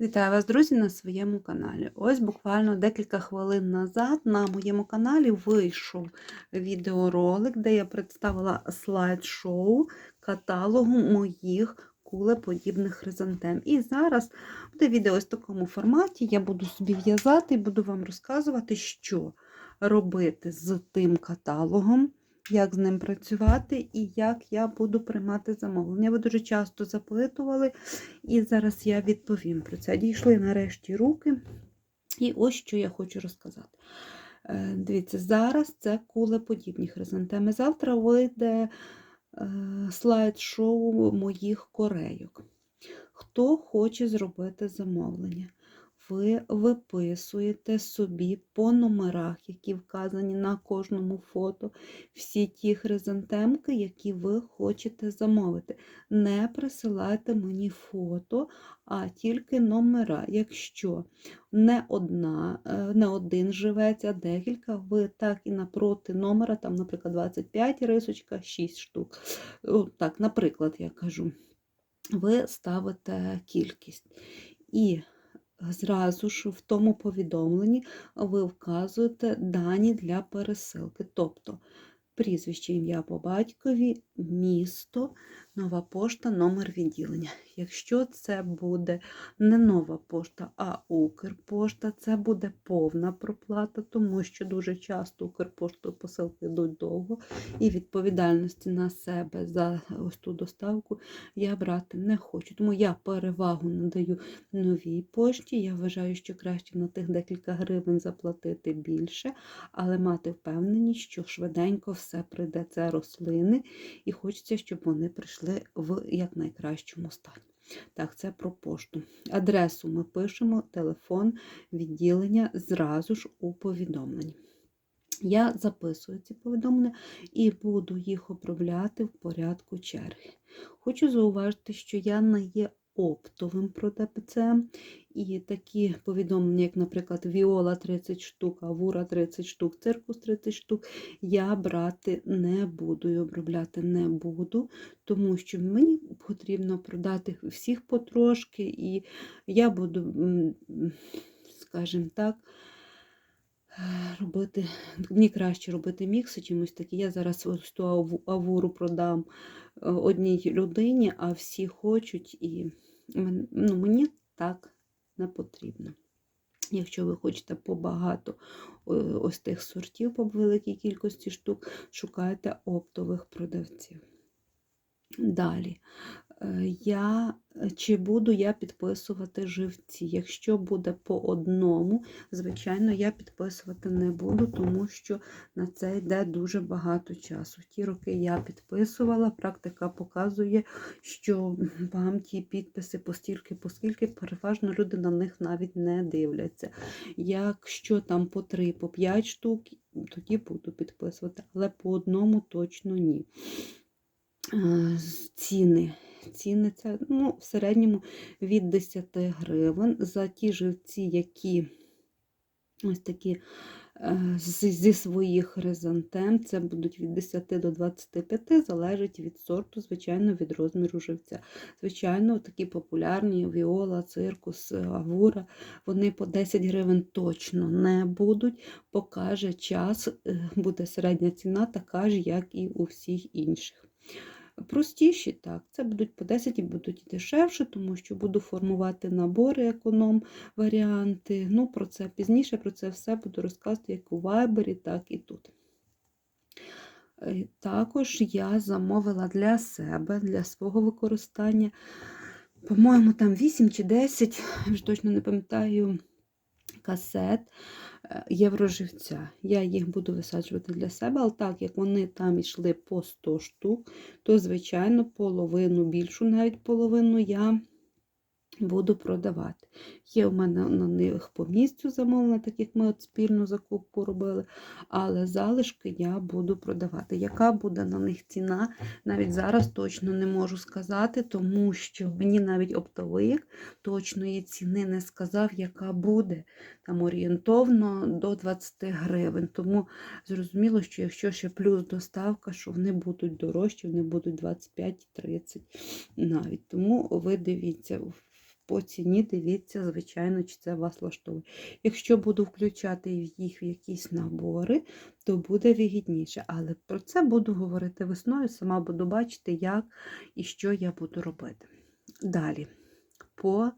Вітаю вас, друзі, на своєму каналі. Ось буквально декілька хвилин назад на моєму каналі вийшов відеоролик, де я представила слайд-шоу каталогу моїх кулеподібних хризантем. І зараз буде відео ось в такому форматі. Я буду собі в'язати і буду вам розказувати, що робити з тим каталогом. Як з ним працювати і як я буду приймати замовлення. Ви дуже часто запитували, і зараз я відповім про це. Дійшли нарешті руки. І ось що я хочу розказати. Е, Дивіться, зараз це кулеподібні хризантеми. Завтра вийде е, слайд-шоу моїх корейок. Хто хоче зробити замовлення? Ви виписуєте собі по номерах, які вказані на кожному фото, всі ті хризантемки, які ви хочете замовити. Не присилайте мені фото, а тільки номера. Якщо не одна, е, не один живець, а декілька, ви так і напроти номера, там, наприклад, 25 рисочка, 6 штук. Так, наприклад, я кажу, ви ставите кількість. І зразу ж в тому повідомленні ви вказуєте дані для пересилки. Тобто прізвище, ім'я по батькові, місто, нова пошта, номер відділення. Якщо це буде не нова пошта, а Укрпошта, це буде повна проплата, тому що дуже часто Укрпошту посилки йдуть довго, і відповідальності на себе за ось ту доставку я брати не хочу. Тому я перевагу надаю новій пошті. Я вважаю, що краще на тих декілька гривень заплатити більше, але мати впевненість, що швиденько все прийде. Це рослини, і хочеться, щоб вони прийшли в якнайкращому стані. Так, це про пошту. Адресу ми пишемо, телефон, відділення зразу ж у повідомленні. Я записую ці повідомлення і буду їх обробляти в порядку черги. Хочу зауважити, що я не є оптовим продавцем, і такі повідомлення, як, наприклад, Віола 30 штук, Авура 30 штук, циркус 30 штук, я брати не буду і обробляти не буду, тому що мені потрібно продати всіх потрошки, і я буду, скажімо так, робити, мені краще робити мікси чимось такі. Я зараз ось ту авуру продам е, одній людині, а всі хочуть, і ну, мені так не потрібно. Якщо ви хочете побагато ось тих сортів по великій кількості штук, шукайте оптових продавців. Далі, я, чи буду я підписувати живці. Якщо буде по одному, звичайно, я підписувати не буду, тому що на це йде дуже багато часу. Ті роки я підписувала, практика показує, що вам ті підписи постільки, поскільки переважно люди на них навіть не дивляться. Якщо там по 3, по 5 штук, тоді буду підписувати, але по одному точно ні. Ціни. Ціни це ну, в середньому від 10 гривень. За ті живці, які ось такі е, зі своїх хризантем, це будуть від 10 до 25, залежить від сорту, звичайно, від розміру живця. Звичайно, такі популярні віола, циркус, авура, вони по 10 гривень точно не будуть. Покаже час, е, буде середня ціна, така ж, як і у всіх інших. Простіші, так, це будуть по 10 і будуть дешевше, тому що буду формувати набори економ-варіанти. Ну, про це пізніше, про це все буду розказувати як у Viber, так і тут. Е, також я замовила для себе, для свого використання, по-моєму, там 8 чи 10, я вже точно не пам'ятаю, касет євроживця. Я їх буду висаджувати для себе, але так, як вони там йшли по 100 штук, то, звичайно, половину, більшу навіть половину я буду продавати. Є у мене на них по місцю замовлення, так як ми от спільну закупку робили, але залишки я буду продавати. Яка буде на них ціна? Навіть зараз точно не можу сказати, тому що мені навіть оптовик точної ціни не сказав, яка буде там орієнтовно до 20 гривень. Тому зрозуміло, що якщо ще плюс доставка, що вони будуть дорожчі, вони будуть 25-30 навіть. Тому ви дивіться по ціні дивіться, звичайно, чи це вас влаштовує. Якщо буду включати їх в якісь набори, то буде вигідніше. Але про це буду говорити весною, сама буду бачити, як і що я буду робити. Далі. По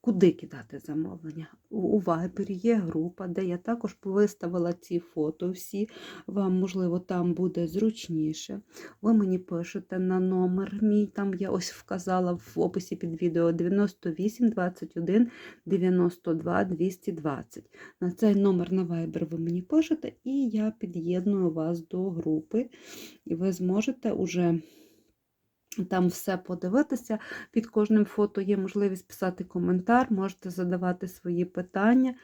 Куди кидати замовлення? У- Viber є група, де я також повиставила ці фото всі. Вам, можливо, там буде зручніше. Ви мені пишете на номер мій, там я ось вказала в описі під відео 98 21 92 220. На цей номер на Viber ви мені пишете, і я під'єдную вас до групи, і ви зможете уже. Там все подивитися. Під кожним фото є можливість писати коментар, можете задавати свої питання.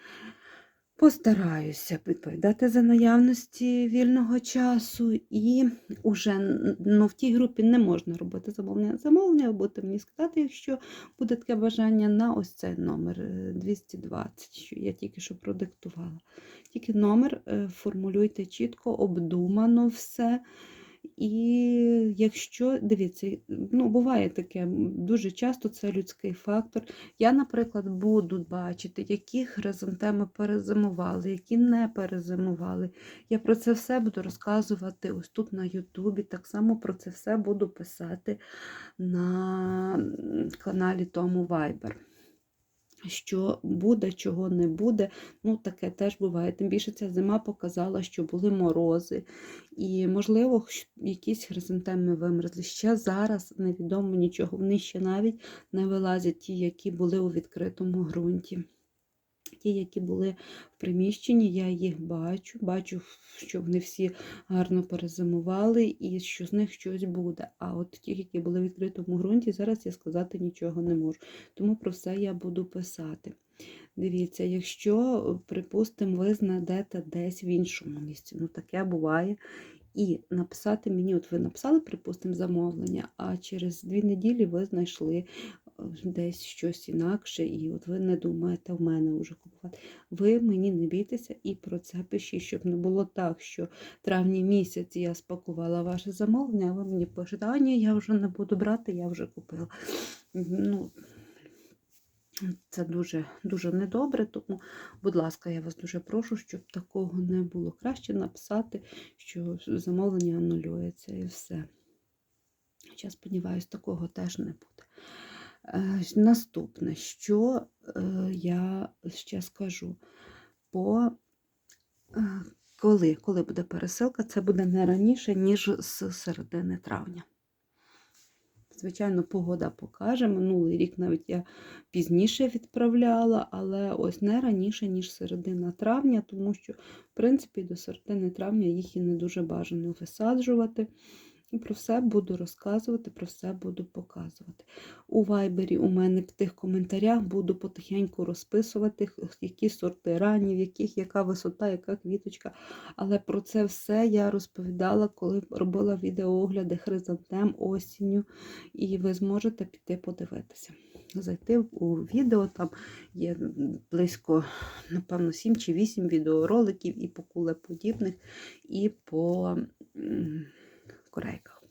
Постараюся відповідати за наявності вільного часу. І вже ну, в тій групі не можна робити замовлення. Замовлення, будете мені сказати, якщо буде таке бажання на ось цей номер е, 220, що я тільки що продиктувала. Тільки номер е, формулюйте чітко, обдумано все. І якщо, дивіться, ну, буває таке, дуже часто це людський фактор. Я, наприклад, буду бачити, які хризантеми перезимували, які не перезимували. Я про це все буду розказувати ось тут на Ютубі. Так само про це все буду писати на каналі Тому Viber. Що буде, чого не буде, ну таке теж буває. Тим більше ця зима показала, що були морози, і, можливо, якісь хризантеми вимерзли. Ще зараз невідомо нічого. Вони ще навіть не вилазять ті, які були у відкритому ґрунті. Ті, які були в приміщенні, я їх бачу. Бачу, що вони всі гарно перезимували і що з них щось буде. А от ті, які були в відкритому ґрунті, зараз я сказати нічого не можу. Тому про все я буду писати. Дивіться, якщо, припустимо, ви знайдете десь в іншому місці, ну таке буває. І написати мені, от ви написали, припустимо, замовлення, а через дві неділі ви знайшли десь щось інакше, і от ви не думаєте в мене вже купувати. Ви мені не бійтеся і про це пишіть, щоб не було так, що травні місяці я спакувала ваше замовлення, а ви мені пишете, а ні, я вже не буду брати, я вже купила. Ну, це дуже, дуже недобре, тому, будь ласка, я вас дуже прошу, щоб такого не було. Краще написати, що замовлення анулюється і все. Я сподіваюся, такого теж не буде. Е, Наступне, що е, я ще скажу, по е, коли, коли буде пересилка, це буде не раніше, ніж з середини травня. Звичайно, погода покаже. Минулий рік навіть я пізніше відправляла, але ось не раніше, ніж середина травня, тому що, в принципі, до середини травня їх і не дуже бажано висаджувати. І про все буду розказувати, про все буду показувати. У вайбері у мене в тих коментарях буду потихеньку розписувати, які сорти ранні, в яких яка висота, яка квіточка. Але про це все я розповідала, коли робила відеоогляди хризантем осінню, і ви зможете піти подивитися. Зайти у відео, там є близько, напевно, 7 чи 8 відеороликів і по кулеподібних, і по корейках,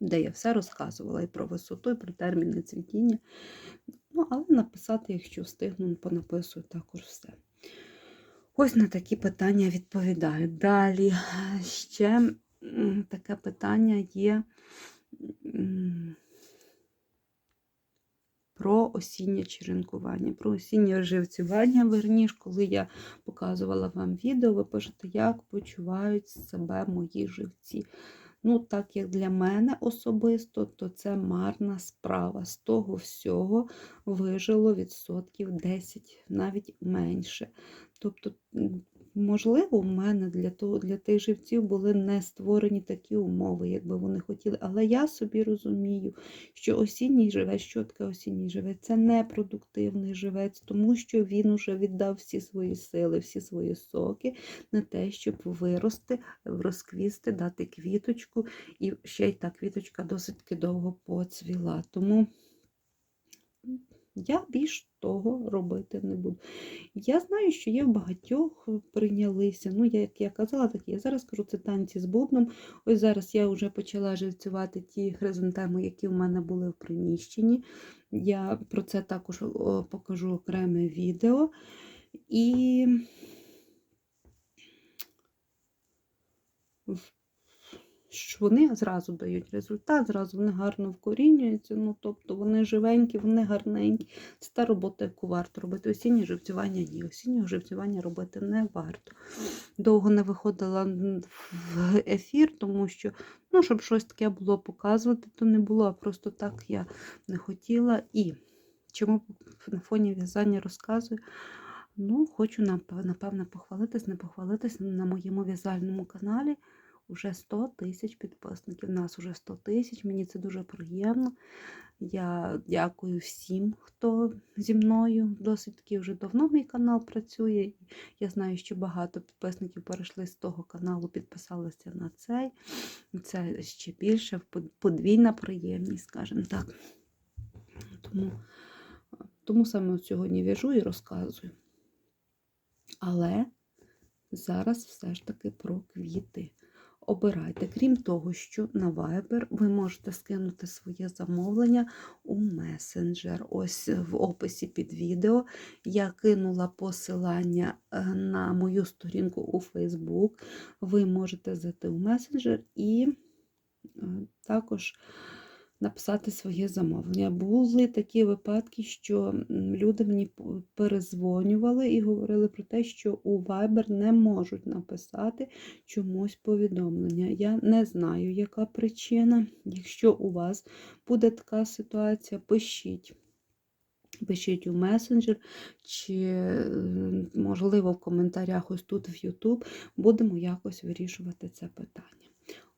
де я все розказувала і про висоту, і про терміни цвітіння. Ну, але написати, якщо встигну, понаписую також все. Ось на такі питання відповідаю. Далі ще таке питання є про осіннє черенкування, про осіннє живцювання. Верніш, коли я показувала вам відео, ви пишете, як почувають себе мої живці. Ну, так як для мене особисто, то це марна справа. З того всього вижило відсотків 10, навіть менше. Тобто, можливо, у мене для того, для тих живців були не створені такі умови, якби вони хотіли. Але я собі розумію, що осінній живець, що таке осінній живець, це непродуктивний живець, тому що він уже віддав всі свої сили, всі свої соки на те, щоб вирости, розквісти, дати квіточку, і ще й та квіточка досить довго поцвіла. Тому Я більш того робити не буду. Я знаю, що є в багатьох прийнялися. Ну, як я казала, так я зараз кажу, це танці з бубном. Ось зараз я вже почала живцювати ті хризантеми, які в мене були в приміщенні. Я про це також покажу окреме відео. І в- що вони зразу дають результат, зразу вони гарно вкорінюються. Ну, тобто вони живенькі, вони гарненькі. Це та робота, яку варто робити. Осіннє живцювання ні. Осіннього живцювання робити не варто. Довго не виходила в ефір, тому що, ну, щоб щось таке було показувати, то не було, а просто так я не хотіла. І чому на фоні в'язання розказую? Ну, хочу нап- напевно похвалитись, не похвалитись на моєму в'язальному каналі. Уже 100 тисяч підписників. Нас уже 100 тисяч. Мені це дуже приємно. Я дякую всім, хто зі мною. Досить таки вже давно мій канал працює. Я знаю, що багато підписників перейшли з того каналу, підписалися на цей. Це ще більше подвійна приємність, скажімо так. Тому, тому саме сьогодні в'яжу і розказую. Але зараз все ж таки про квіти. Обирайте. Крім того, що на Viber ви можете скинути своє замовлення у месенджер. Ось в описі під відео я кинула посилання е, на мою сторінку у Facebook. Ви можете зайти у месенджер і е, також написати своє замовлення. Були такі випадки, що люди мені перезвонювали і говорили про те, що у Viber не можуть написати чомусь повідомлення. Я не знаю, яка причина. Якщо у вас буде така ситуація, пишіть. Пишіть у месенджер, чи, можливо, в коментарях ось тут в YouTube будемо якось вирішувати це питання.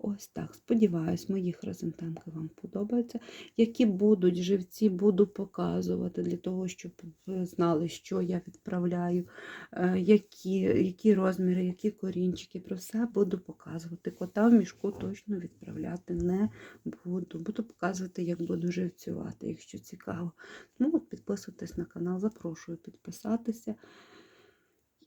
Ось так. Сподіваюсь, мої хризантемки вам подобаються. Які будуть живці, буду показувати для того, щоб ви знали, що я відправляю, е, які, які розміри, які корінчики. Про все буду показувати. Кота в мішку точно відправляти не буду. Буду показувати, як буду живцювати, якщо цікаво. Ну, підписуйтесь на канал, запрошую підписатися.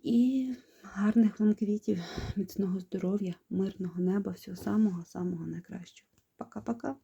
І гарних вам квітів, міцного здоров'я, мирного неба, всього самого-самого найкращого. Пока-пока.